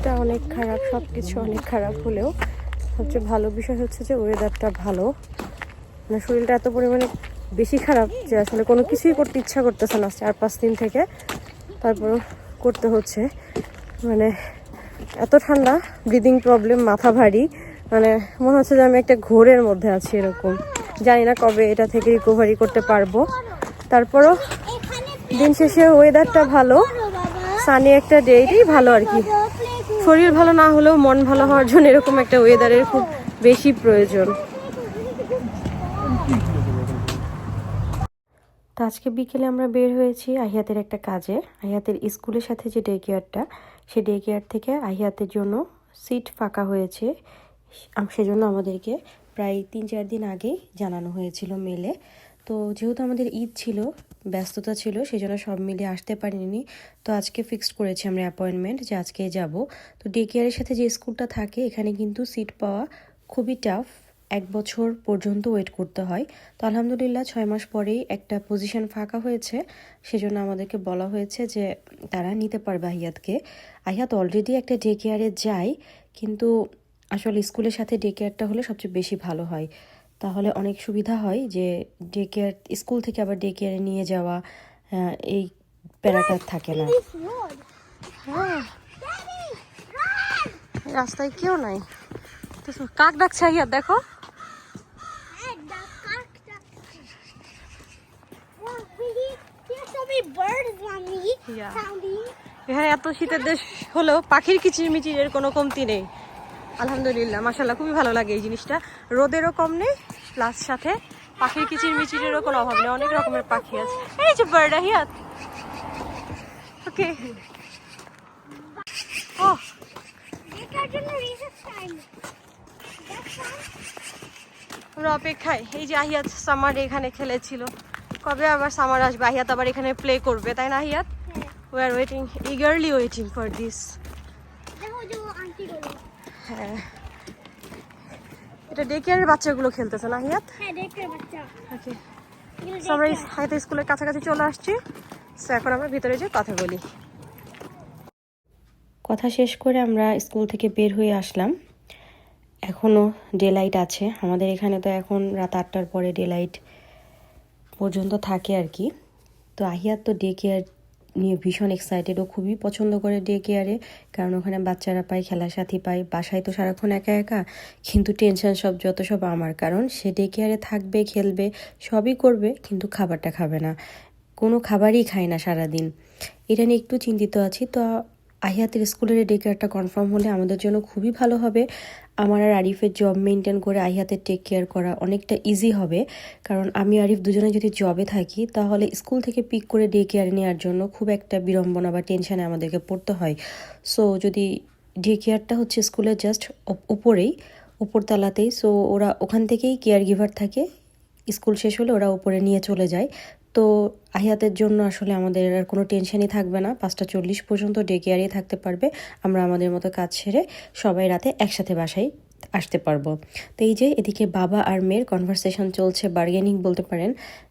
শরীরটা অনেক খারাপ সব কিছু অনেক খারাপ হলেও সবচেয়ে ভালো বিষয় হচ্ছে যে ওয়েদারটা ভালো। মানে শরীরটা এত পরিমাণে বেশি খারাপ যে আসলে কোনো কিছুই করতে ইচ্ছা করতেছে না চার পাঁচ দিন থেকে। তারপর করতে হচ্ছে। মানে এত ঠান্ডা ব্রিদিং প্রবলেম মাথা ভারী। মানে মনে হচ্ছে যে আমি একটা ঘোরের মধ্যে আছি এরকম। জানি না কবে এটা থেকে রিকভারি করতে পারব। তারপরও দিন শেষে ওয়েদারটা ভালো। সানি একটা ডে ভালো আর কি। শরীর ভালো না হলেও মন ভালো হওয়ার জন্য এরকম একটা ওয়েদারের খুব বেশি প্রয়োজন। তো আজকে বিকেলে আমরা বের হয়েছি আহিয়াতের একটা কাজে। আহিয়াতের স্কুলের সাথে যে ডে কেয়ারটা সেই ডে কেয়ার থেকে আহিয়াতের জন্য সিট ফাঁকা হয়েছে। সেজন্য আমাদেরকে প্রায় তিন চার দিন আগেই জানানো হয়েছিল মেলে তো যেহেতু আমাদের ঈদ ছিল, ব্যস্ততা ছিল সেই জন্য সব মিলে আসতে পারিনি। তো আজকে ফিক্সড করেছি আমরা অ্যাপয়েন্টমেন্ট যে আজকে যাব। তো ডে কেয়ারের সাথে যে স্কুলটা থাকে, এখানে কিন্তু সিট পাওয়া খুবই টাফ এক বছর পর্যন্ত ওয়েট করতে হয়। তো আলহামদুলিল্লাহ ছয় মাস পরেই একটা পজিশন ফাঁকা হয়েছে। সেজন্য আমাদেরকে বলা হয়েছে যে তারা নিতে পারবে আহিয়াতকে আহিয়াত অলরেডি একটা ডে কেয়ারে যায়, কিন্তু আসলে স্কুলের সাথে ডে কেয়ারটা হলে সবচেয়ে বেশি ভালো হয়। তাহলে অনেক সুবিধা হয় যে ডে কেয়ার স্কুল থেকে আবার ডে কেয়ারে নিয়ে যাওয়া এই প্যারাটা থাকে না। হ্যাঁ। রাস্তায় কেউ নাই। কাক ডাকছে আহিয়াত দেখো. Sounding. এখানে এত শীতের দেশ হলেও পাখির কিচিরমিচিরের কোনো কমতি নেই। আলহামদুলিল্লাহ মাসাল্লাহ খুবই ভালো লাগে এই জিনিসটা। রোদেরও কম নেই প্লাস সাথে পাখির কিচিরমিচিরেরও কোনো অভাব নেই অনেক রকমের পাখি আছে। এই যে বার্ড আহিয়াত। ওকে ও অপেক্ষায়। এই যে আহিয়াত সামার এখানে খেলেছিল। কবে আবার সামার আসবে? আহিয়াত আবার এখানে প্লে করবে তাই না আহিয়াত? We are waiting eagerly waiting for this হ্যাঁ। এটা ডে কেয়ারের বাচ্চাগুলো খেলতেছে না আহিয়াত হ্যাঁ বাচ্চা। ওকে আমরা হাইতে স্কুলের কাছাকাছি চলে আসছি। তো এখন আমরা ভিতরে যে কথা বলি। কথা শেষ করে আমরা স্কুল থেকে বের হয়ে আসলাম। এখনও ডে লাইট আছে। আমাদের এখানে তো এখন রাত আটটার পরে ডে লাইট পর্যন্ত থাকে আর কি। তো আহিয়াত তো ডে কেয়ার নিয়ে ভীষণ এক্সাইটেড ও খুবই পছন্দ করে ডে কেয়ারে কারণ ওখানে বাচ্চারা পায় খেলার সাথী পায়, বাসায় তো সারাক্ষণ একা একা। কিন্তু টেনশন সব, যত সব আমার। কারণ সে ডে কেয়ারে থাকবে, খেলবে, সবই করবে, কিন্তু খাবারটা খাবে না। কোনো খাবারই খায় না সারাদিন। এটা নিয়ে একটু চিন্তিত আছি। তো আহিয়াতের স্কুলের ডে কেয়ারটা কনফার্ম হলে আমাদের জন্য খুবই ভালো হবে। আমার আর আরিফের জব মেনটেন করে আহিয়াতের টেক কেয়ার করা অনেকটা ইজি হবে। কারণ আমি আরিফ দুজনে যদি জবে থাকি, তাহলে স্কুল থেকে পিক করে ডে কেয়ার নেওয়ার জন্য খুব একটা বিড়ম্বনা বা টেনশানে আমাদেরকে পড়তে হয়। সো যদি ডে কেয়ারটা হচ্ছে স্কুলের জাস্ট উপরেই, উপরতলাতেই সো ওরা ওখান থেকেই কেয়ার গিভার থাকে। স্কুল শেষ হলে ওরা উপরে নিয়ে চলে যায়। তো আহিয়াতের জন্য আসলে আমাদের আর কোনো টেনশনই থাকবে না। পাঁচটা চল্লিশ পর্যন্ত ডে কেয়ারে থাকতে পারবে। আমরা আমাদের মতো কাজ সেরে সবাই রাতে একসাথে বাসায় আসতে পারব। তো এই যে এদিকে বাবা আর মেয়ের কনভারসেশন চলছে বার্গেনিং বলতে পারেন।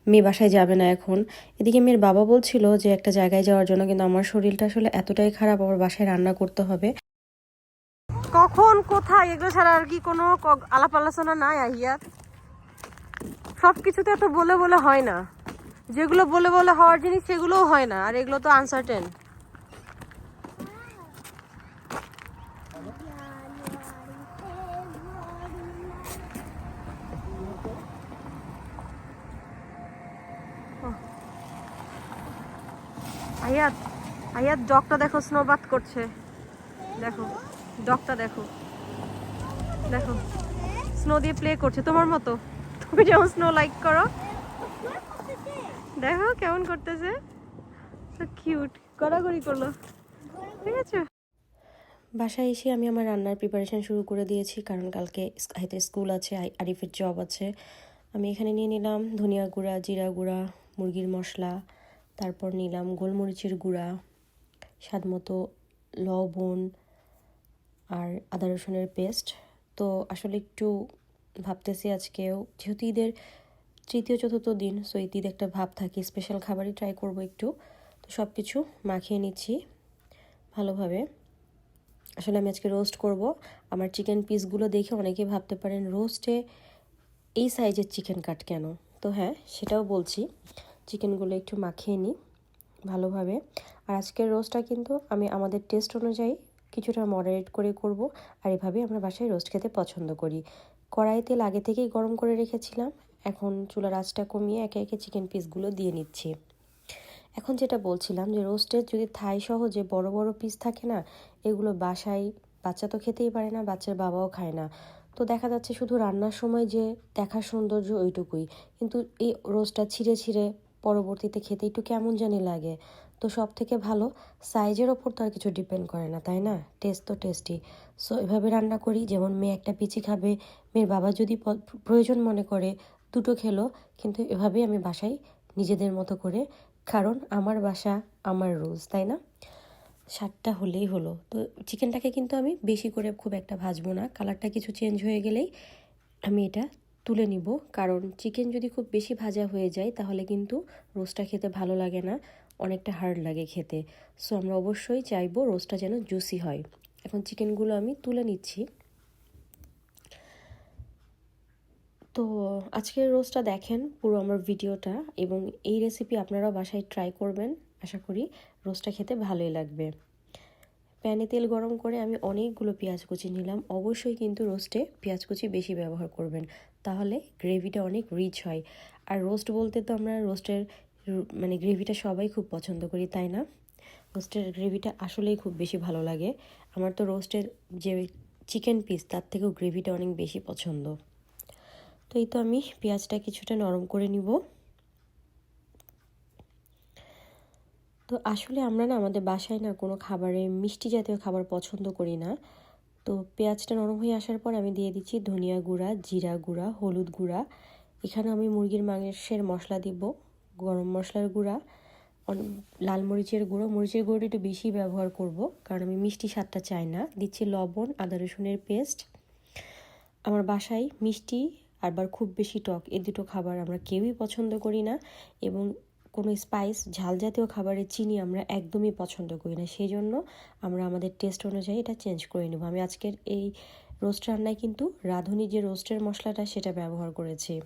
মেয়ে বাসায় যাবে না এখন। এদিকে মেয়ের বাবা বলছিল যে একটা জায়গায় যাওয়ার জন্য, কিন্তু আমার শরীরটা আসলে এতটাই খারাপ, আমার বাসায় রান্না করতে হবে। কখন, কোথায়, এগুলো ছাড়া আর কি কোনো আলাপ আলোচনা নাই আহিয়াত সব কিছুতে এত বলে বলে হয় না। যেগুলো বলে বলে হওয়ার জিনিস সেগুলোও হয় না, আর এগুলো তো আনসার্টেন আয়াত আয়াত ডগটা দেখো স্নোবাথ করছে। দেখো, ডগটা দেখো। দেখো স্নো দিয়ে প্লে করছে। তোমার মতো। তুমি যেমন স্নো লাইক করো দেখো কেমন করতেছে। কিউট গড়াগড়ি করল। ঠিক আছে। বাসায় এসে আমি আমার রান্নার প্রিপারেশন শুরু করে দিয়েছি, কারণ কালকে হাইতে স্কুল আছে আরিফের জব আছে। আমি এখানে নিয়ে নিলাম ধনিয়া গুঁড়া, জিরা গুঁড়া, মুরগির মশলা, তারপর নিলাম গোলমরিচের গুঁড়া, স্বাদ মতো লবণ আর আদা রসুনের পেস্ট তো আসলে একটু ভাবতেছি আজকেও, যেহেতু ঈদের তৃতীয়, চতুর্থ দিন সো ঈদ একটা ভাব থাকে। স্পেশাল খাবারই ট্রাই করব একটু। তো সব কিছু মাখিয়ে নিচ্ছি ভালোভাবে। আসলে আমি আজকে রোস্ট করব। আমার চিকেন পিসগুলো দেখে অনেকেই ভাবতে পারেন রোস্টে এই সাইজের চিকেন কাট কেন? তো হ্যাঁ সেটাও বলছি। চিকেনগুলো একটু মাখিয়ে নিই ভালোভাবে। আর আজকের রোস্টটা কিন্তু আমি, আমাদের টেস্ট অনুযায়ী কিছুটা মডারেট করে করব। আর এভাবেই আমরা বাসায় রোস্ট খেতে পছন্দ করি। কড়াই তেল আগে থেকেই গরম করে রেখেছিলাম। এখন চুলার আঁচটা কমিয়ে একে একে চিকেন পিসগুলো দিয়ে নিচ্ছি। এখন যেটা বলছিলাম যে রোস্টের যদি থাই সহ যে বড় বড় পিস থাকে না, এগুলো বাসায় বাচ্চা তো খেতেই পারে না, বাচ্চার বাবাও খায় না। তো দেখা যাচ্ছে শুধু রান্নার সময় যে দেখার সৌন্দর্য ওইটুকুই। কিন্তু এই রোস্টটা ছিঁড়ে ছিঁড়ে পরবর্তীতে খেতে একটু কেমন জানি লাগে। তো সব থেকে ভালো সাইজের ওপর তো আর কিছু ডিপেন্ড করে না, তাই না? টেস্ট তো টেস্টি সো এভাবে রান্না করি, যেমন মেয়ে একটা পিচি খাবে, মেয়ের বাবা যদি প্রয়োজন মনে করে দুটো খেলো, কিন্তু এভাবেই আমি বাসায় নিজেদের মতো করে, কারণ আমার বাসা আমার রোজ তাই না? স্বাদটা হলেই হলো। তো চিকেনটাকে কিন্তু আমি বেশি করে খুব একটা ভাজবো না। কালারটা কিছু চেঞ্জ হয়ে গেলেই আমি এটা তুলে নিব। কারণ চিকেন যদি খুব বেশি ভাজা হয়ে যায়, তাহলে কিন্তু রোস্টটা খেতে ভালো লাগে না, অনেকটা হার্ড লাগে খেতে। সো আমরা অবশ্যই চাইব রোস্টটা যেন জুসি হয়। এখন চিকেনগুলো আমি তুলে নিচ্ছি। তো আজকের রোস্টটা দেখেন পুরো আমার ভিডিওটা এবং এই রেসিপি আপনারাও বাসায় ট্রাই করবেন, আশা করি রোস্টটা খেতে ভালোই লাগবে। প্যানে তেল গরম করে আমি অনেকগুলো পেঁয়াজ কুচি নিলাম, অবশ্যই কিন্তু রোস্টে পেঁয়াজ কুচি বেশি ব্যবহার করবেন, তাহলে গ্রেভিটা অনেক রিচ হয়। আর রোস্ট বলতে তো আমরা রোস্টের মানে গ্রেভিটা সবাই খুব পছন্দ করি, তাই না? রোস্টের গ্রেভিটা আসলেই খুব বেশি ভালো লাগে। আমার তো রোস্টের যে চিকেন পিস তার থেকেও গ্রেভিটা অনেক বেশি পছন্দ। তো এই তো আমি পেঁয়াজটা কিছুটা নরম করে নিব। তো আসলে আমরা না আমাদের বাসায় না কোনো খাবারে মিষ্টি জাতীয় খাবার পছন্দ করি না। তো পেঁয়াজটা নরম হয়ে আসার পর আমি দিয়ে দিচ্ছি ধনিয়া গুঁড়া, জিরা গুঁড়া, হলুদ গুঁড়া। এখানে আমি মুরগির মাংসের মশলা দিব, গরম মশলার গুঁড়া লাল মরিচের গুঁড়ো। মরিচের গুঁড়োটা একটু বেশি ব্যবহার করব, কারণ আমি মিষ্টি স্বাদটা চাই না। দিচ্ছি লবণ, আদা রসুনের পেস্ট। আমার বাসায় মিষ্টি আবার খুব বেশি টক। এ দুটো খাবার আমরা কেউই পছন্দ করি না এবং কোনো স্পাইস ঝাল জাতীয় খাবারের চিনি আমরা একদমই পছন্দ করি না। সেই জন্য আমরা আমাদের টেস্ট অনুযায়ী এটা চেঞ্জ করে নেব। আমি আজকের এই রোস্ট রান্নায় কিন্তু রাঁধুনি যে রোস্টের মশলাটা সেটা ব্যবহার করেছি।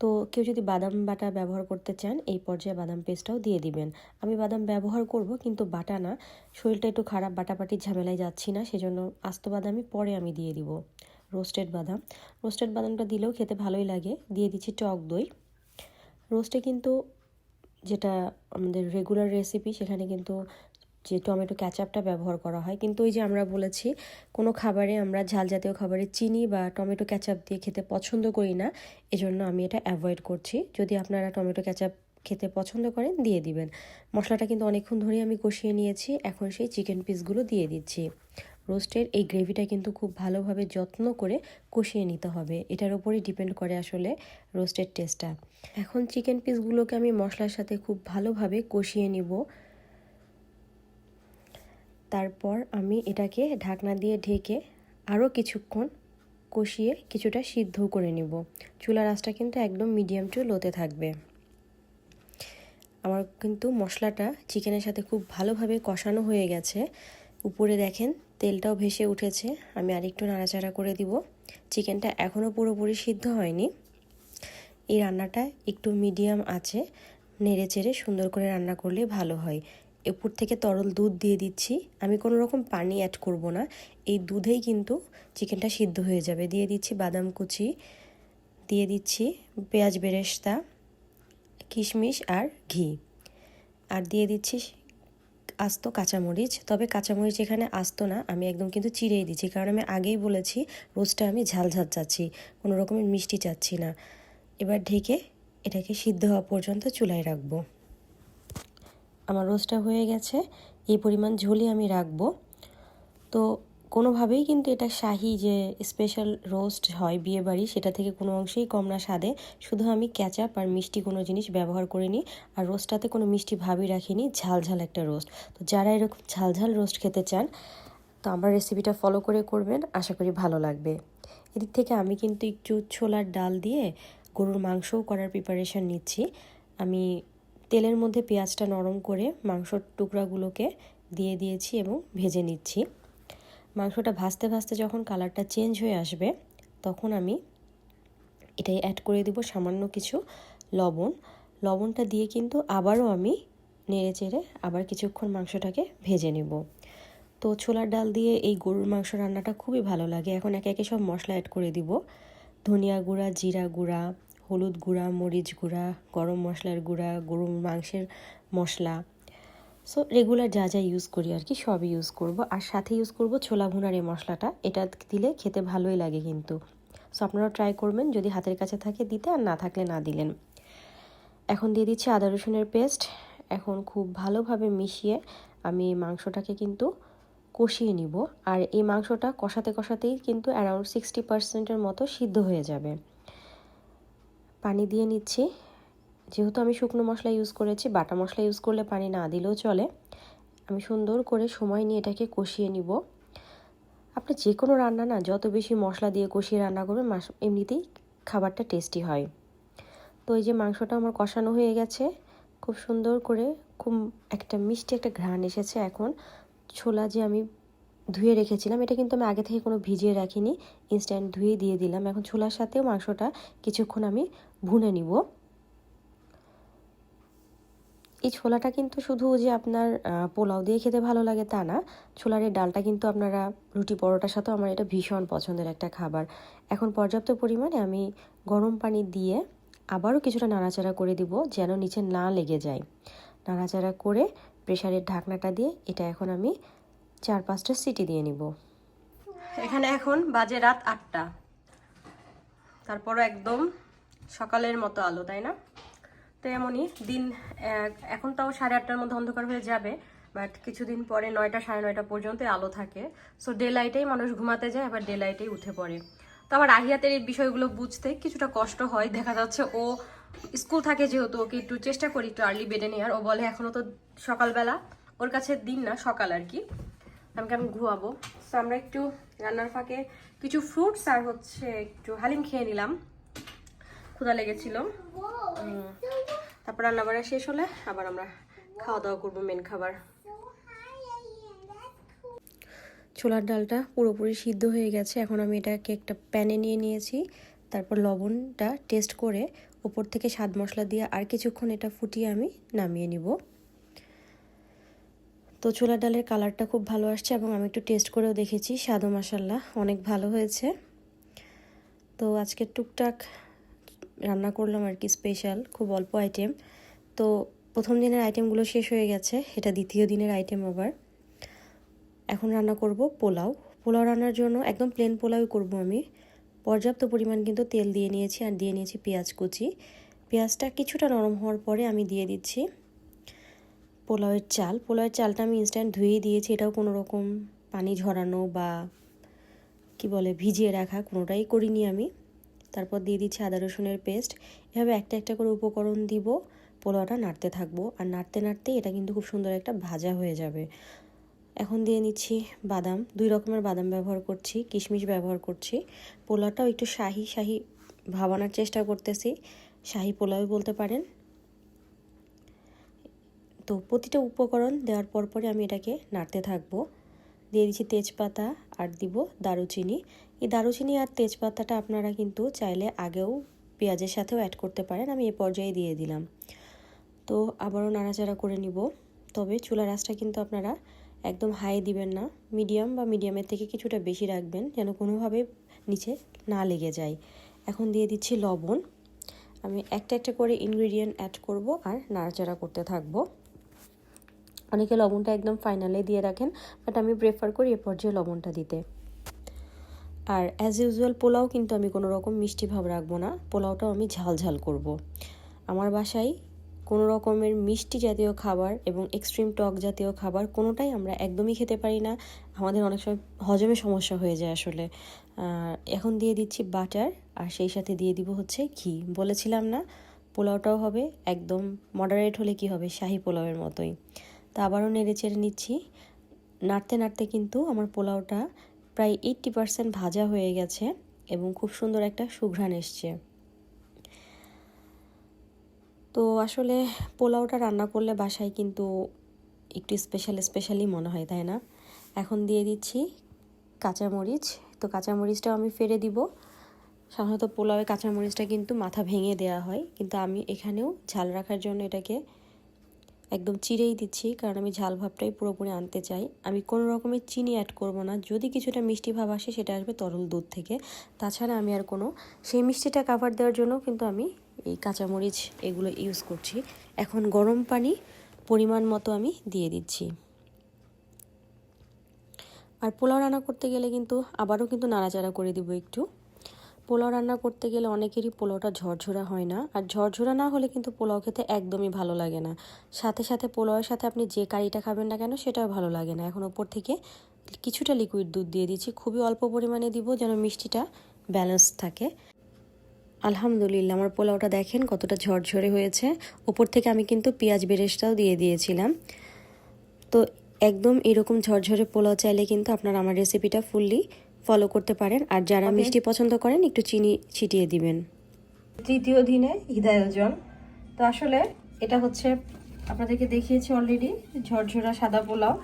তো কেউ যদি বাদাম বাটা ব্যবহার করতে চান, এই পর্যায়ে বাদাম পেস্টটাও দিয়ে দিবেন। আমি বাদাম ব্যবহার করব কিন্তু বাটা না। শরীরটা একটু খারাপ, বাটাবাটির ঝামেলায় যাচ্ছি না, সেজন্য আস্ত বাদামই পরে আমি দিয়ে দিব। রোস্টেড বাদাম। রোস্টেড বাদামটা দিলেও খেতে ভালোই লাগে। দিয়ে দিচ্ছি টক দই। রোস্টে কিন্তু যেটা আমাদের রেগুলার রেসিপি সেখানে কিন্তু যে টমেটো ক্যাচাপটা ব্যবহার করা হয়। কিন্তু ওই যে আমরা বলেছি, কোনো খাবারে আমরা ঝাল জাতীয় খাবারে চিনি বা টমেটো ক্যাচাপ দিয়ে খেতে পছন্দ করি না, এজন্য আমি এটা অ্যাভয়েড করছি। যদি আপনারা টমেটো ক্যাচাপ খেতে পছন্দ করেন, দিয়ে দিবেন। মশলাটা কিন্তু অনেকক্ষণ ধরে আমি কষিয়ে নিয়েছি। এখন সেই চিকেন পিসগুলো দিয়ে দিচ্ছি। রোস্টের এই গ্রেভিটা কিন্তু খুব ভালোভাবে যত্ন করে কষিয়ে নিতে হবে। এটার উপরেই ডিপেন্ড করে আসলে রোস্টের টেস্টটা। এখন চিকেন পিসগুলোকে আমি মশলার সাথে খুব ভালোভাবে কষিয়ে নিব। তারপর আমি এটাকে ঢাকনা দিয়ে ঢেকে আরও কিছুক্ষণ কষিয়ে কিছুটা সিদ্ধ করে নিব। চুলার আঁচটা কিন্তু একদম মিডিয়াম টু লোতে থাকবে। আমার কিন্তু মশলাটা চিকেনের সাথে খুব ভালোভাবে কষানো হয়ে গেছে। উপরে দেখেন তেলটাও ভেসে উঠেছে। আমি আরেকটু নাড়াচাড়া করে দিব। চিকেনটা এখনও পুরোপুরি সিদ্ধ হয়নি। এই রান্নাটা একটু মিডিয়াম আছে। নেড়ে চেড়ে সুন্দর করে রান্না করলে ভালো হয়। এপুর থেকে তরল দুধ দিয়ে দিচ্ছি। আমি কোনো রকম পানি অ্যাড করব না। এই দুধেই কিন্তু চিকেনটা সিদ্ধ হয়ে যাবে। দিয়ে দিচ্ছি বাদাম কুচি। দিয়ে দিচ্ছি পেঁয়াজ বেরেস্তা, কিশমিশ আর ঘি। আর দিয়ে দিচ্ছি আস্ত কাঁচামরিচ, তবে কাঁচামরিচ এখানে আসতো না, আমি একদম কিন্তু চিড়েই দিচ্ছি। কারণ আমি আগেই বলেছি রোজটা আমি ঝাল ঝাল চাচ্ছি, কোনো রকমের মিষ্টি চাচ্ছি না। এবার ঢেকে এটাকে সিদ্ধ হওয়া পর্যন্ত চুলায় রাখব। আমার রোজটা হয়ে গেছে, এই পরিমাণ ঝোলই আমি রাখব। তো কোনোভাবেই কিন্তু এটা শাহি যে স্পেশাল রোস্ট হয় বিয়ে বাড়ি, সেটা থেকে কোনো অংশেই কম না স্বাদে। শুধু আমি ক্যাচাপ আর মিষ্টি কোনো জিনিস ব্যবহার করিনি। আর রোস্টটাতে কোনো মিষ্টি ভাবই রাখিনি ঝাল ঝাল একটা রোস্ট তো যারা এরকম ঝাল ঝাল রোস্ট খেতে চান, তো আমার রেসিপিটা ফলো করে করবেন, আশা করি ভালো লাগবে। এদিক থেকে আমি কিন্তু একটু ছোলার ডাল দিয়ে গরুর মাংসও করার প্রিপারেশান নিচ্ছি। আমি তেলের মধ্যে পেঁয়াজটা নরম করে মাংসর টুকরাগুলোকে দিয়ে দিয়েছি এবং ভেজে নিচ্ছি। মাংসটা ভাজতে ভাজতে যখন কালারটা চেঞ্জ হয়ে আসবে, তখন আমি এটাই অ্যাড করে দিব সামান্য কিছু লবণ। লবণটা দিয়ে কিন্তু আবারও আমি নেড়ে চেড়ে আবার কিছুক্ষণ মাংসটাকে ভেজে নেব। তো ছোলার ডাল দিয়ে এই গরুর মাংস রান্নাটা খুবই ভালো লাগে। এখন একে একে সব মশলা অ্যাড করে দিব। ধনিয়া গুঁড়া, জিরা গুঁড়া, হলুদ গুঁড়া, মরিচ গুঁড়া, গরম মশলার গুঁড়া, গরুর মাংসের মশলা সো রেগুলার যা যা ইউজ করি আর কি, সবই ইউজ করব। আর সাথে ইউজ করব ছোলা ভুনার এই মশলাটা। এটা দিলে খেতে ভালোই লাগে কিন্তু। সো আপনারাও ট্রাই করবেন, যদি হাতের কাছে থাকে দিতে, আর না থাকলে না দিলেন। এখন দিয়ে দিচ্ছি আদা রসুনের পেস্ট এখন খুব ভালোভাবে মিশিয়ে আমি মাংসটাকে কিন্তু কষিয়ে নিব। আর এই মাংসটা কষাতে কষাতেই কিন্তু অ্যারাউন্ড সিক্সটি পার্সেন্টের মতো সিদ্ধ হয়ে যাবে। পানি দিয়ে নিচ্ছি। যেহেতু আমি শুকনো মশলা ইউজ করেছি, বাটা মশলা ইউজ করলে পানি না দিলেও চলে। আমি সুন্দর করে সময় নিয়ে এটাকে কষিয়ে নিব। আপনি যে কোনো রান্না না, যত বেশি মশলা দিয়ে কষিয়ে রান্না করবেন এমনিতেই খাবারটা টেস্টি হয়। তো এই যে মাংসটা আমার কষানো হয়ে গেছে, খুব সুন্দর করে, খুব একটা মিষ্টি একটা ঘ্রাণ এসেছে এখন। ছোলা যে আমি ধুয়ে রেখেছিলাম, এটা কিন্তু আমি আগে থেকে কোনো ভিজিয়ে রাখিনি ইনস্ট্যান্ট ধুয়ে দিয়ে দিলাম। এখন ছোলার সাথেও মাংসটা কিছুক্ষণ আমি ভুনে নিব। এই ছোলাটা কিন্তু শুধু যে আপনার পোলাও দিয়ে খেতে ভালো লাগে তা না, ছোলার এই ডালটা কিন্তু আপনারা রুটি পরোটার সাথেও আমার এটা ভীষণ পছন্দের একটা খাবার। এখন পর্যাপ্ত পরিমাণে আমি গরম পানি দিয়ে আবারও কিছুটা নাড়াচাড়া করে দিব যেন নিচে না লেগে যায়। নাড়াচাড়া করে প্রেশারের ঢাকনাটা দিয়ে এটা এখন আমি চার পাঁচটা সিটি দিয়ে নিব। এখানে এখন বাজে রাত আটটা। তারপরও একদম সকালের মতো আলো, তাই না? তো এমনই দিন এখন তাও সাড়ে আটটার মধ্যে অন্ধকার হয়ে যাবে বাট কিছুদিন পরে নয়টা সাড়ে নয়টা পর্যন্ত আলো থাকে। সো ডে লাইটেই মানুষ ঘুমাতে যায় আবার ডে লাইটেই উঠে পড়ে। তো আমার আহিয়াতের এই বিষয়গুলো বুঝতে কিছুটা কষ্ট হয় দেখা যাচ্ছে ও স্কুল থাকে যেহেতু ওকে একটু চেষ্টা করি একটু আর্লি বেডে নেওয়ার। ও বলে এখনও তো সকালবেলা ওর কাছে দিন না সকাল আর কি। আমাকে আমি ঘুমাবো। সো আমরা একটু রান্নার ফাঁকে কিছু ফ্রুটস আর হচ্ছে একটু হালিম খেয়ে নিলাম। ক্ষুধা লেগেছিল। তারপর রান্না বাড়া শেষ হলে আবার আমরা খাওয়া দাওয়া করব মেন খাবার। ছোলার ডালটা পুরোপুরি সিদ্ধ হয়ে গেছে। এখন আমি এটাকে একটা প্যানে নিয়ে নিয়েছি। তারপর লবণটা টেস্ট করে উপর থেকে স্বাদ মশলা দিয়ে আর কিছুক্ষণ এটা ফুটিয়ে আমি নামিয়ে নিব। তো ছোলার ডালের কালারটা খুব ভালো আসছে এবং আমি একটু টেস্ট করেও দেখেছি। স্বাদ মশাল্লা অনেক ভালো হয়েছে। তো আজকে টুকটাক রান্না করলাম আর কি স্পেশাল খুব অল্প আইটেম তো প্রথম দিনের আইটেমগুলো শেষ হয়ে গেছে, এটা দ্বিতীয় দিনের আইটেম আবার। এখন রান্না করব পোলাও। পোলাও রান্নার জন্য একদম প্লেন পোলাওই করব আমি। পর্যাপ্ত পরিমাণ কিন্তু তেল দিয়ে নিয়েছি আর দিয়ে নিয়েছি পেঁয়াজ কুচি। পেঁয়াজটা কিছুটা নরম হওয়ার পরে আমি দিয়ে দিচ্ছি পোলাওয়ের চাল। পোলাওয়ের চালটা আমি ইনস্ট্যান্ট ধুয়ে দিয়েছি, এটাও কোনো রকম পানি ঝরানো বা কি বলে ভিজিয়ে রাখা কোনোটাই করিনি আমি। তারপর দিয়ে দিচ্ছি আদা রসুনের পেস্ট। এভাবে একটা একটা করে উপকরণ দিব, পোলাওটা নাড়তে থাকব। আর নাড়তে নাড়তেই এটা কিন্তু খুব সুন্দর একটা ভাজা হয়ে যাবে। এখন দিয়ে নিচ্ছি বাদাম। দুই রকমের বাদাম ব্যবহার করছি, কিশমিশ ব্যবহার করছি। পোলাওটাও একটু শাহি শাহি ভাবানোর চেষ্টা করতেছি। শাহি পোলাও বলতে পারেন। তো প্রতিটা উপকরণ দেওয়ার পর পরে আমি এটাকে নাড়তে থাকব। দিয়ে দিচ্ছি তেজপাতা আর দিব দারুচিনি। এই দারুচিনি আর তেজপাতাটা আপনারা কিন্তু চাইলে আগেও পেঁয়াজের সাথেও অ্যাড করতে পারেন, আমি এ পর্যায়ে দিয়ে দিলাম। তো আবারও নাড়াচাড়া করে নিব। তবে চুলা রাসটা কিন্তু আপনারা একদম হাই দিবেন না মিডিয়াম বা মিডিয়ামের থেকে কিছুটা বেশি রাখবেন, যেন কোনোভাবে নিচে না লেগে যায়। এখন দিয়ে দিচ্ছি লবণ। আমি একটা একটা করে ইনগ্রিডিয়েন্ট অ্যাড করব আর নাড়াচাড়া করতে থাকব। অনেকে লবণটা একদম ফাইনালে দিয়ে রাখেন বাট আমি প্রেফার করি এ পর্যায়ে লবণটা দিতে। আর অ্যাজ ইউজুয়াল পোলাও কিন্তু আমি কোনো রকম মিষ্টি ভাব রাখব না। পোলাওটাও আমি ঝাল ঝাল করব। আমার বাসায় কোনো রকমের মিষ্টি জাতীয় খাবার এবং এক্সট্রিম টক জাতীয় খাবার কোনোটাই আমরা একদমই খেতে পারি না। আমাদের অনেক সময় হজমে সমস্যা হয়ে যায় আসলে। এখন দিয়ে দিচ্ছি বাটার আর সেই সাথে দিয়ে দিব হচ্ছে ঘি। বলেছিলাম না, পোলাওটাও হবে একদম মডারেট হলে কি হবে? শাহি পোলাওয়ের মতোই। তা আবারও নেড়ে চেড়ে নিচ্ছি। নাড়তে নাড়তে কিন্তু আমার পোলাওটা প্রায় এইট্টি পারসেন্ট ভাজা হয়ে গেছে এবং খুব সুন্দর একটা সুঘ্রাণ এসছে। তো আসলে পোলাওটা রান্না করলে বাসায় কিন্তু একটু স্পেশাল স্পেশালি মনে হয়, তাই না? এখন দিয়ে দিচ্ছি কাঁচামরিচ। তো কাঁচামরিচটাও আমি ফেলে দিব। সাধারণত পোলাওয়ে কাঁচামরিচটা কিন্তু মাথা ভেঙে দেওয়া হয়, কিন্তু আমি এখানেও ঝাল রাখার জন্য এটাকে একদম চিড়েই দিচ্ছি, কারণ আমি ঝাল ভাবটাই পুরোপুরি আনতে চাই। আমি কোনো রকমের চিনি অ্যাড করব না। যদি কিছুটা মিষ্টি ভাব আসে, সেটা আসবে তরল দুধ থেকে। তাছাড়া আমি আর কোনো, সেই মিষ্টিটা কাভার দেওয়ার জন্য কিন্তু আমি এই কাঁচামরিচ এগুলো ইউজ করছি। এখন গরম পানি পরিমাণ মতো আমি দিয়ে দিচ্ছি। আর পোলাও রান্না করতে গেলে কিন্তু আবারও কিন্তু নাড়াচাড়া করে দিব একটু। পোলাও রান্না করতে গেলে অনেকেরই পোলাওটা ঝরঝরা হয় না। আর ঝরঝরা না হলে কিন্তু পোলাও খেতে একদমই ভালো লাগে না। সাথে সাথে পোলাওয়ের সাথে আপনি যে কারিটা খাবেন না কেন সেটাও ভালো লাগে না। এখন ওপর থেকে কিছুটা লিকুইড দুধ দিয়ে দিচ্ছি। খুবই অল্প পরিমাণে দিব যেন মিষ্টিটা ব্যালেন্স থাকে। আলহামদুলিল্লাহ, আমার পোলাওটা দেখেন কতটা ঝরঝরে হয়েছে। ওপর থেকে আমি কিন্তু পেঁয়াজ বেরেস্তাও দিয়ে দিয়েছিলাম। তো একদম এরকম ঝরঝরে পোলাও চাইলে কিন্তু আপনারা আমার রেসিপিটা ফুললি ফলো করতে পারেন। আর যারা মিষ্টি পছন্দ করেন একটু চিনি ছিটিয়ে দিবেন। তৃতীয় দিনে হৃদয়োজন। তো আসলে এটা হচ্ছে আপনাদেরকে দেখিয়েছি অলরেডি ঝরঝরা সাদা পোলাও।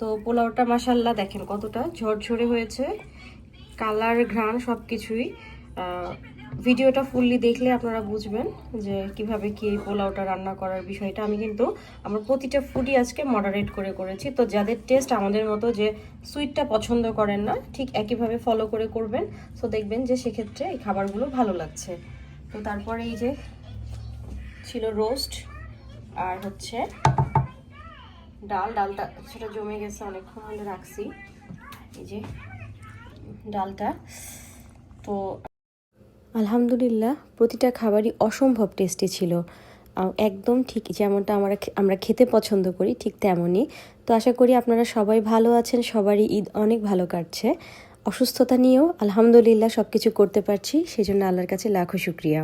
তো পোলাওটা মাসাল্লাহ দেখেন কতটা ঝরঝরে হয়েছে। কালার ঘ্রাণ সব কিছুই ভিডিওটা ফুললি দেখলে আপনারা বুঝবেন যে কীভাবে কি এই পোলাওটা রান্না করার বিষয়টা। আমি কিন্তু আমার প্রতিটা ফুডই আজকে মডারেট করে করেছি। তো যাদের টেস্ট আমাদের মতো যে সুইটটা পছন্দ করেন না, ঠিক একইভাবে ফলো করে করবেন। তো দেখবেন যে সেক্ষেত্রে এই খাবারগুলো ভালো লাগছে। তো তারপরে এই যে ছিল রোস্ট আর হচ্ছে ডাল। ডালটা সেটা জমে গেছে, অনেকক্ষণ হলে রাখছি। এই যে ডালটা। তো আলহামদুলিল্লাহ, প্রতিটা খাবারই অসম্ভব টেস্টি ছিল। একদম ঠিক যেমনটা আমরা আমরা খেতে পছন্দ করি, ঠিক তেমনই। তো আশা করি আপনারা সবাই ভালো আছেন, সবারই ঈদ অনেক ভালো কাটছে। অসুস্থতা নিয়েও আলহামদুলিল্লাহ সব কিছু করতে পারছি, সেজন্য আল্লাহর কাছে লাখো শুক্রিয়া।